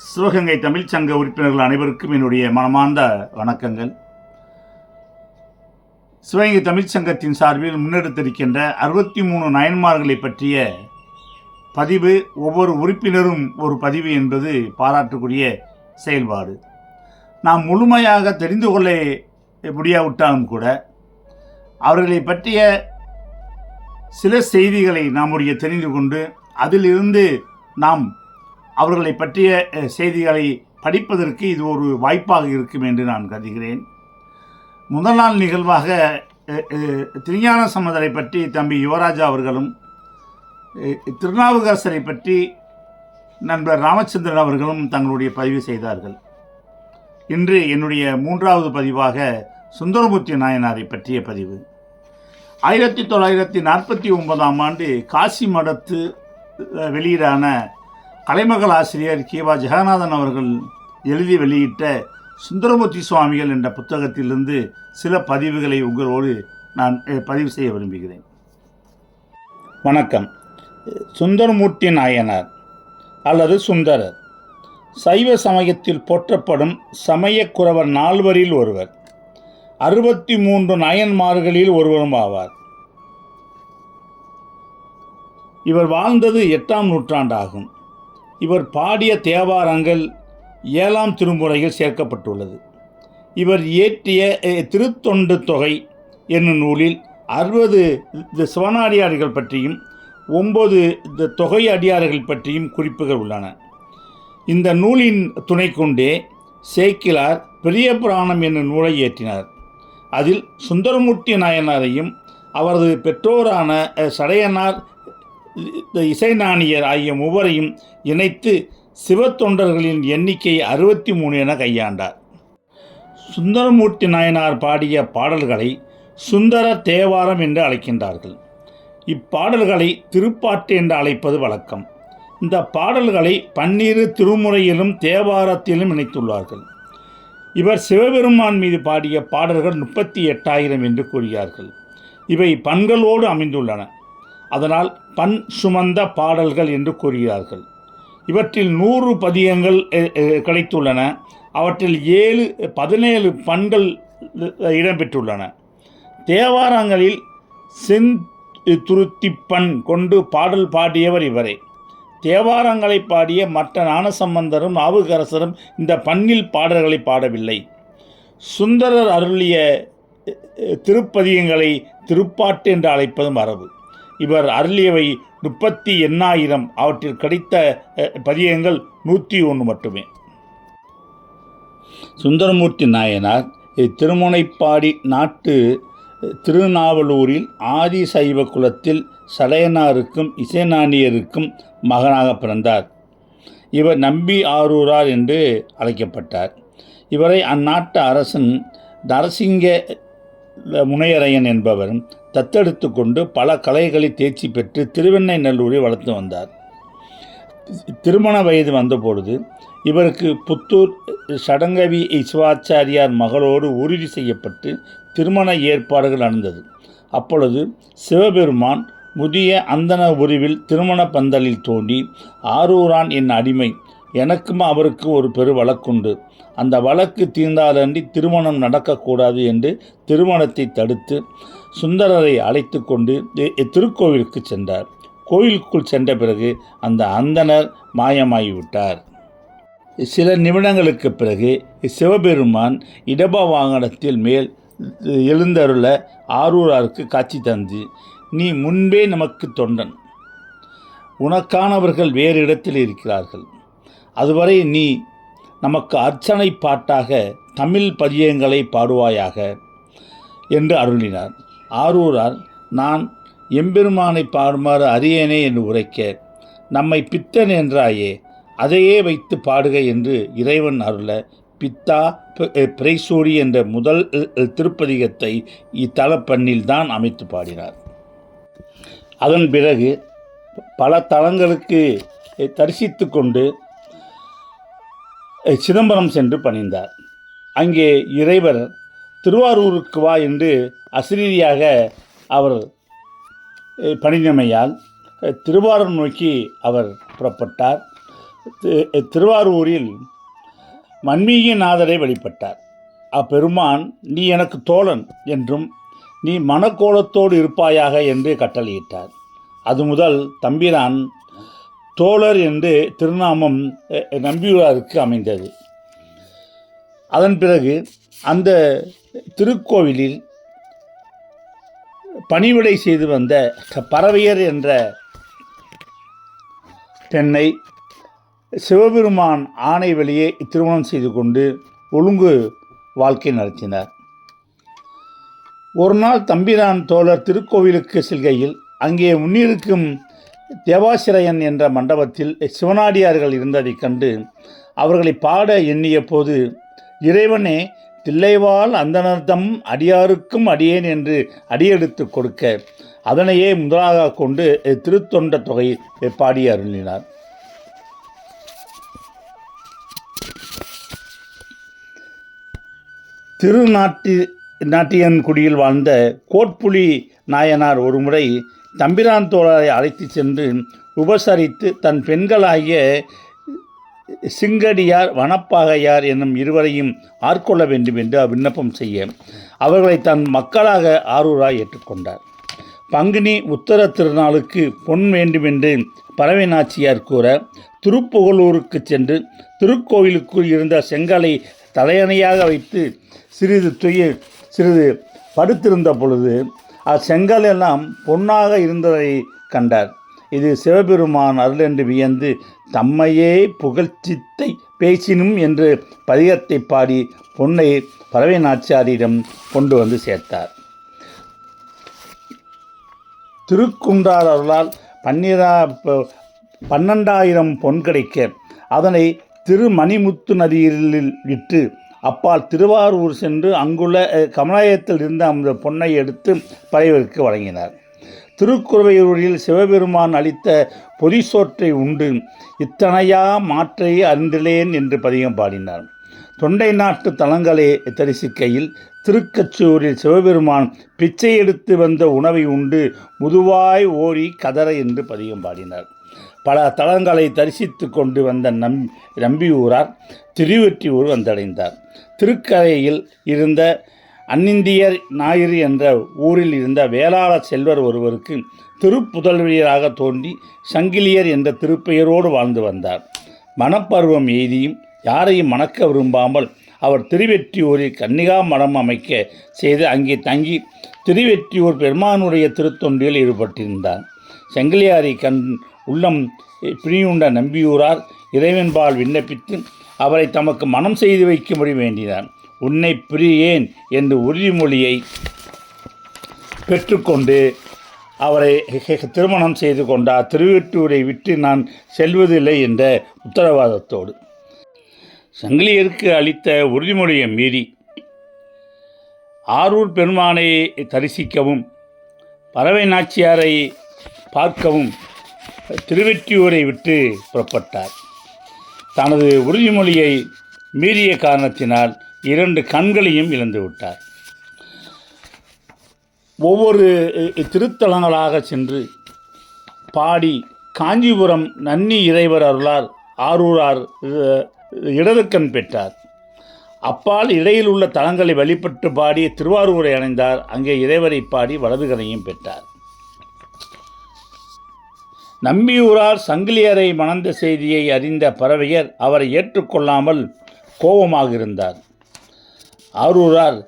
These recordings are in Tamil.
சிவகங்கை தமிழ்ச் சங்க உறுப்பினர்கள் அனைவருக்கும் என்னுடைய மனமார்ந்த வணக்கங்கள். சிவகங்கை தமிழ்ச் சங்கத்தின் சார்பில் முன்னெடுத்திருக்கின்ற அறுபத்தி மூணு நயன்மார்களை பற்றிய பதிவு ஒவ்வொரு உறுப்பினரும் ஒரு பதிவு என்பது பாராட்டுக்குரிய செயல்பாடு. நாம் முழுமையாக தெரிந்து கொள்ள முடியாவிட்டாலும் கூட அவர்களை பற்றிய சில செய்திகளை நம்முடைய தெரிந்து கொண்டு அதிலிருந்து நாம் அவர்களை பற்றிய செய்திகளை படிப்பதற்கு இது ஒரு வாய்ப்பாக இருக்கும் என்று நான் கருதுகிறேன். முதல் நாள் நிகழ்வாக திருஞான சம்பந்தரை பற்றி தம்பி யுவராஜா அவர்களும் அஹ், திருநாவுக்கரசரை பற்றி நண்பர் ராமச்சந்திரன் அவர்களும் தங்களுடைய பதிவு செய்தார்கள். இன்று என்னுடைய மூன்றாவது பதிவாக சுந்தரமூர்த்தி நாயனாரை பற்றிய பதிவு. ஆயிரத்தி தொள்ளாயிரத்தி நாற்பத்தி ஒன்பதாம் ஆண்டு காசி மடத்து வெளியீடான கலைமகள் ஆசிரியர் கீவா ஜெகநாதன் அவர்கள் எழுதி வெளியிட்ட சுந்தரமூர்த்தி சுவாமிகள் என்ற புத்தகத்திலிருந்து சில பதிவுகளை உங்களோடு நான் பதிவு செய்ய விரும்புகிறேன். வணக்கம். சுந்தரமூர்த்தி நாயனார் அல்லது சுந்தரர். சைவ சமயத்தில் போற்றப்படும் சமயக்குறவர் நால்வரில் ஒருவர். அறுபத்தி மூன்று நாயன்மார்களில் ஒருவரும் ஆவார். இவர் வாழ்ந்தது எட்டாம் நூற்றாண்டாகும். இவர் பாடிய தேவாரங்கள் ஏழாம் திருமுறையில் சேர்க்கப்பட்டுள்ளது. இவர் இயற்றிய திருத்தொண்டு தொகை என்னும் நூலில் அறுபது சிவனாடியார்கள் பற்றியும் ஒன்பது இந்த தொகை அடியார்கள் பற்றியும் குறிப்புகள் உள்ளன. இந்த நூலின் துணை கொண்டே சேக்கிலார் பெரிய புராணம் என்னும் நூலை இயற்றினார். அதில் சுந்தரமூர்த்தி நாயனாரையும் அவரது பெற்றோரான சடையனார் இசைநாணியர் ஆகிய மூவரையும் இணைத்து சிவத்தொண்டர்களின் எண்ணிக்கை அறுபத்தி மூணு என கையாண்டார். சுந்தரமூர்த்தி நாயனார் பாடிய பாடல்களை சுந்தர தேவாரம் என்று அழைக்கின்றார்கள். இப்பாடல்களை திருப்பாட்டு என்று அழைப்பது வழக்கம். இந்த பாடல்களை பன்னிரு திருமுறையிலும் தேவாரத்திலும் இணைத்துள்ளார்கள். இவர் சிவபெருமான் மீது பாடிய பாடல்கள் முப்பத்தி எட்டாயிரம் என்று கூறுகிறார்கள் இவை பண்களோடு அமைந்துள்ளன. அதனால் பண் சுமந்த பாடல்கள் என்று கூறுகிறார்கள். இவற்றில் நூறு பதியங்கள் கிடைத்துள்ளன. அவற்றில் ஏழு பதினேழு பண்கள் இடம்பெற்றுள்ளன. தேவாரங்களில் செந் துருத்திப்பண் கொண்டு பாடல் பாடியவர் இவரே. தேவாரங்களை பாடிய மற்ற ஞானசம்பந்தரும் நாவுக்கரசரும் இந்த பண்ணில் பாடல்களை பாடவில்லை. சுந்தரர் அருளிய திருப்பதியங்களை திருப்பாட்டு என்று அழைப்பது மரபு. இவர் அருளியவை முப்பத்தி எண்ணாயிரம் அவற்றில் கிடைத்த பதியங்கள் நூற்றி ஒன்று மட்டுமே. சுந்தரமூர்த்தி நாயனார் திருமுனைப்பாடி நாட்டு திருநாவலூரில் ஆதி சைவ குலத்தில் சடையனாருக்கும் இசைநாணியருக்கும் மகனாக பிறந்தார். இவர் நம்பி ஆரூரார் என்று அழைக்கப்பட்டார். இவரை அந்நாட்டு அரசன் நரசிங்க முனையரையன் என்பவர் தத்தெடுத்து கொண்டு பல கலைகளை தேர்ச்சி பெற்று திருவெண்ணை நல்லூரில் வளர்த்து வந்தார். திருமண வயது வந்தபொழுது இவருக்கு புத்தூர் சடங்கவி சிவாச்சாரியார் மகளோடு உறுதி செய்யப்பட்டு திருமண ஏற்பாடுகள் நடந்தது. அப்பொழுது சிவபெருமான் முதிய அந்தன உருவில் திருமண பந்தலில் தோண்டி ஆரூரான் என் அடிமை எனக்கும் அவருக்கு ஒரு பெரு வழக்குண்டு. அந்த வழக்கு தீர்ந்தாலன்றி திருமணம் நடக்கக்கூடாது என்று திருமணத்தை தடுத்து சுந்தரரை அழைத்து கொண்டு திருக்கோவிலுக்கு சென்றார். கோயிலுக்குள் சென்ற பிறகு அந்த அந்தணர் மாயமாகிவிட்டார். சில நிமிடங்களுக்கு பிறகு சிவபெருமான் இடப வாகனத்தில் மேல் எழுந்தருள ஆரூராருக்கு காட்சி தந்து நீ முன்பே நமக்கு தொண்டன். உனக்கானவர்கள் வேறு இடத்தில் இருக்கிறார்கள். அதுவரை நீ நமக்கு அர்ச்சனை பாட்டாக தமிழ் பதியங்களை பாடுவாயாக என்று அருளினார். ஆரூரார் நான் எம்பெருமானை பாடுமாறு அறியேனே என்று உரைக்க நம்மை பித்தன் என்றாயே அதையே வைத்து பாடுக என்று இறைவன் அருள பித்தா பிரைசூரி என்ற முதல் திருப்பதிகத்தை இத்தலப்பண்ணில் தான் அமைத்து பாடினார். அதன் பிறகு பல தலங்களுக்கு தரிசித்து கொண்டு சிதம்பரம் சென்று பணிந்தார். அங்கே இறைவர் திருவாரூருக்கு வா என்று அசிரீரியாக அவர் பணிந்தமையால் திருவாரூர் நோக்கி அவர் புறப்பட்டார். திருவாரூரில் திருவாரூரில் வன்மீகநாதரை வழிபட்டார் அப்பெருமான் நீ எனக்கு தோழன் என்றும் நீ மனக்கோலத்தோடு இருப்பாயாக என்று கட்டளையிட்டார். அது முதல் தம்பிரான் தோழர் என்று திருநாமம் நம்பியூராருக்கு அமைந்தது. அதன் பிறகு அந்த திருக்கோவிலில் பணிவிடை செய்து வந்த பறவையர் என்ற பெண்ணை சிவபெருமான் ஆணை வெளியே திருமணம் செய்து கொண்டு ஒழுங்கு வாழ்க்கை நடத்தினார். ஒரு நாள் தம்பிரான் தோழர் திருக்கோவிலுக்கு செல்கையில் அங்கே முன்னிருக்கும் தேவாசிரயன் என்ற மண்டபத்தில் சிவனாடியார்கள் இருந்ததைக் கண்டு அவர்களை பாட எண்ணிய போது இறைவனே தில்லைவால் அந்தனர்தம் அடியாருக்கும் அடியேன் என்று அடியெடுத்து கொடுக்க அதனையே முதலாக கொண்டு திருத்தொண்ட தொகை பாடி அருளினார். திருநாட்டி நாட்டியன்குடியில் வாழ்ந்த கோட்புலி நாயனார் ஒருமுறை தம்பிரான் தோழரை அழைத்து சென்று உபசரித்து தன் பெண்களாகிய சிங்கடியார் வனப்பாகையார் என்னும் இருவரையும் ஆட்கொள்ள வேண்டும் என்று விண்ணப்பம் செய்ய அவர்களை தன் மக்களாக ஆரூராய் ஏற்றுக்கொண்டார். பங்குனி உத்தர திருநாளுக்கு பொன் வேண்டுமென்று பறவை நாச்சியார் கூற திருப்புகலூருக்கு சென்று திருக்கோவிலுக்குள் இருந்த செங்கலை தலையணையாக வைத்து சிறிது துய சிறிது படுத்திருந்த பொழுது அச்செங்கல் எல்லாம் பொன்னாக இருந்ததை கண்டார். இது சிவபெருமான் அருள் என்று வியந்து தம்மையே புகழ்ச்சித்தை பேசினும் என்று பதிகத்தை பாடி பொன்னை பறவை நாச்சியாரிடம் கொண்டு வந்து சேர்த்தார். திருக்குன்றார் அருளால் பன்னிரா பன்னெண்டாயிரம் பொன் கிடைக்க அதனை திருமணிமுத்து நதியில் விற்று அப்பால் திருவாரூர் சென்று அங்குள்ள கமலாயத்தில் இருந்த அந்த பொன்னை எடுத்து பறைவருக்கு வழங்கினார். திருக்குறவையூரில் சிவபெருமான் அளித்த பொதிசோற்றை உண்டு இத்தனையா மாற்றை அறிந்திலேன் என்று பதிகம் பாடினார். தொண்டை நாட்டு தலங்களே தரிசிக்கையில் திருக்கச்சூரில் சிவபெருமான் பிச்சை எடுத்து வந்த உணவை உண்டு முதுவாய் ஓரி கதற என்று பதிகம் பாடினார். பல தலங்களை தரிசித்து கொண்டு வந்த நம் நம்பியூரார் திருவெற்றியூர் வந்தடைந்தார். திருக்கரையில் இருந்த அன்னிந்தியர் ஞாயிறு என்ற ஊரில் இருந்த வேளாள செல்வர் ஒருவருக்கு திருப்புதல்வியராக தோன்றி சங்கிலியர் என்ற திருப்பெயரோடு வாழ்ந்து வந்தார். மணப்பருவம் எய்தியும் யாரையும் மணக்க விரும்பாமல் அவர் திருவெற்றியூரில் கன்னிகா மடம் அமைக்க செய்து அங்கே தங்கி திருவெற்றியூர் பெருமானுடைய திருத்தொண்டில் ஈடுபட்டிருந்தார். செங்கிலியாரை கண் உள்ளம் பிரியுண்ட நம்பியூரார் இறைவன்பால் விண்ணப்பித்து அவரை தமக்கு மனம் செய்து வைக்கும்படி வேண்டினார். உன்னை பிரியேன் என்று உறுதிமொழியை பெற்றுக்கொண்டு அவரை திருமணம் செய்து கொண்டார் திருவெட்டூரை விட்டு நான் செல்வதில்லை என்ற உத்தரவாதத்தோடு சங்கிலியருக்கு அளித்த உறுதிமொழியை மீறி ஆரூர் பெருமானை தரிசிக்கவும் பறவை நாச்சியாரை பார்க்கவும் திருவெற்றியூரை விட்டு புறப்பட்டார். தனது உறுதிமொழியை மீறிய காரணத்தினால் இரண்டு கண்களையும் இழந்து விட்டார். ஒவ்வொரு திருத்தலங்களாக சென்று பாடி காஞ்சிபுரம் நன்னி இறைவர் அருளார் ஆரூரார் இடதுக்கண் பெற்றார். அப்பால் இடையில் உள்ள தலங்களை வழிபட்டு பாடி திருவாரூரை அடைந்தார் அங்கே இறைவரை பாடி வலதுகரையும் பெற்றார். நம்பியூரார் சங்கிலியரை மணந்த செய்தியை அறிந்த பறவையர் அவரை ஏற்றுக்கொள்ளாமல் கோபமாக இருந்தார் ஆரூரார்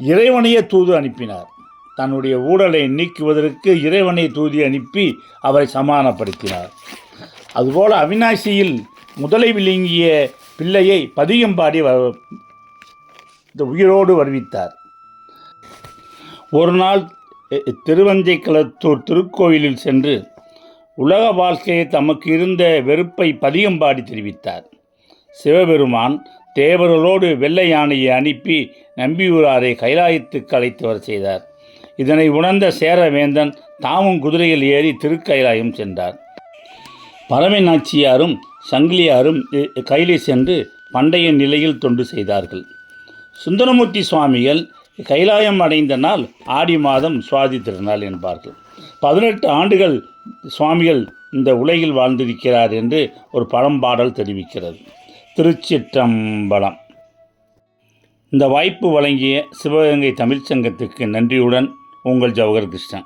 இறைவனையே தூது அனுப்பினார். தன்னுடைய ஊழலை நீக்குவதற்கு இறைவனை தூதி அனுப்பி அவரை சமாதானப்படுத்தினார். அதுபோல் அவினாசியில் முதலை விழுங்கிய பிள்ளையை பதியம் பாடி வ- இந்த உயிரோடு வருவித்தார். ஒரு நாள் திருவஞ்சை திருவஞ்சைக்களத்தூர் திருக்கோயிலில் சென்று உலக வாழ்க்கையை தமக்கு இருந்த வெறுப்பை பதியம் பாடி தெரிவித்தார். சிவபெருமான் தேவர்களோடு வெள்ளை யானையை அனுப்பி நம்பியூராரை கைலாயத்துக்கு அழைத்து வர செய்தார். இதனை உணர்ந்த சேரவேந்தன் தாமும் குதிரையில் ஏறி திருக்கைலாயம் சென்றார். பறவை நாச்சியாரும் சங்கிலியாரும் இ- கையிலே சென்று பண்டைய நிலையில் தொண்டு செய்தார்கள். சுந்தரமூர்த்தி சுவாமிகள் கைலாயம் அடைந்த நாள் ஆடி மாதம் சுவாதி திருநாள் என்பார்கள். பதினெட்டு ஆண்டுகள் சுவாமிகள் இந்த உலகில் வாழ்ந்திருக்கிறார் என்று ஒரு பழம்பாடல் தெரிவிக்கிறது. திருச்சிற்றம்பலம். இந்த வாய்ப்பு வழங்கிய சிவகங்கை தமிழ்ச்சங்கத்துக்கு நன்றியுடன் உங்கள் ஜவஹர் கிருஷ்ணன்.